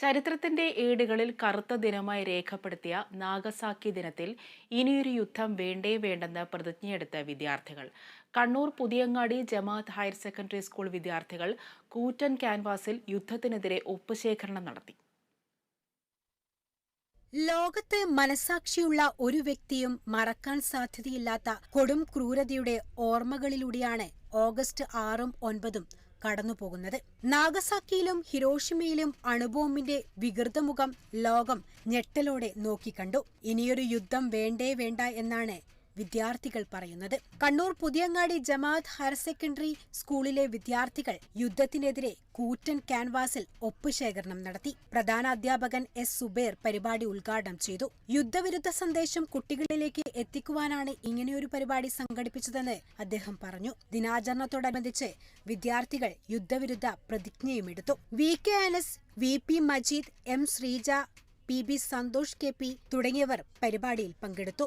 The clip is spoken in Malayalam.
ചരിത്രത്തിന്റെ ഏടുകളിൽ കറുത്ത ദിനമായി രേഖപ്പെടുത്തിയ നാഗസാക്കി ദിനത്തിൽ ഇനിയൊരു യുദ്ധം വേണ്ടേ വേണ്ടെന്ന് പ്രതിജ്ഞയെടുത്ത വിദ്യാർത്ഥികൾ. Kannur Puthiyangadi Jamaath higher secondary school വിദ്യാർത്ഥികൾ കൂറ്റൻ ക്യാൻവാസിൽ യുദ്ധത്തിനെതിരെ ഒപ്പുശേഖരണം നടത്തി. ലോകത്ത് മനസാക്ഷിയുള്ള ഒരു വ്യക്തിയും മറക്കാൻ സാധ്യതയില്ലാത്ത കൊടും ക്രൂരതയുടെ ഓർമ്മകളിലൂടെയാണ് ഓഗസ്റ്റ് ആറും ഒൻപതും കടന്നുപോകുന്നത്. നാഗസാക്കിയിലും ഹിരോഷിമയിലും അണുബോംബിന്റെ വികൃതമുഖം ലോകം ഞെട്ടലോടെ നോക്കിക്കണ്ടു. ഇനിയൊരു യുദ്ധം വേണ്ടേ വേണ്ട എന്നാണ് വിദ്യാർത്ഥികൾ പറയുന്നത്. കണ്ണൂർ പുതിയങ്ങാടി ജമാഅത്ത് ഹയർ സെക്കൻഡറി സ്കൂളിലെ വിദ്യാർത്ഥികൾ യുദ്ധത്തിനെതിരെ കൂറ്റൻ ക്യാൻവാസിൽ ഒപ്പുശേഖരണം നടത്തി. പ്രധാന അധ്യാപകൻ എസ്. സുബേർ പരിപാടി ഉദ്ഘാടനം ചെയ്തു. യുദ്ധവിരുദ്ധ സന്ദേശം കുട്ടികളിലേക്ക് എത്തിക്കുവാനാണ് ഇങ്ങനെയൊരു പരിപാടി സംഘടിപ്പിച്ചതെന്ന് അദ്ദേഹം പറഞ്ഞു. ദിനാചരണത്തോടനുബന്ധിച്ച് വിദ്യാർത്ഥികൾ യുദ്ധവിരുദ്ധ പ്രതിജ്ഞയും എടുത്തു. V. K. Anas V. P. Majeed M. Sreeja P. B. Santhosh K. P. തുടങ്ങിയവർ പരിപാടിയിൽ പങ്കെടുത്തു.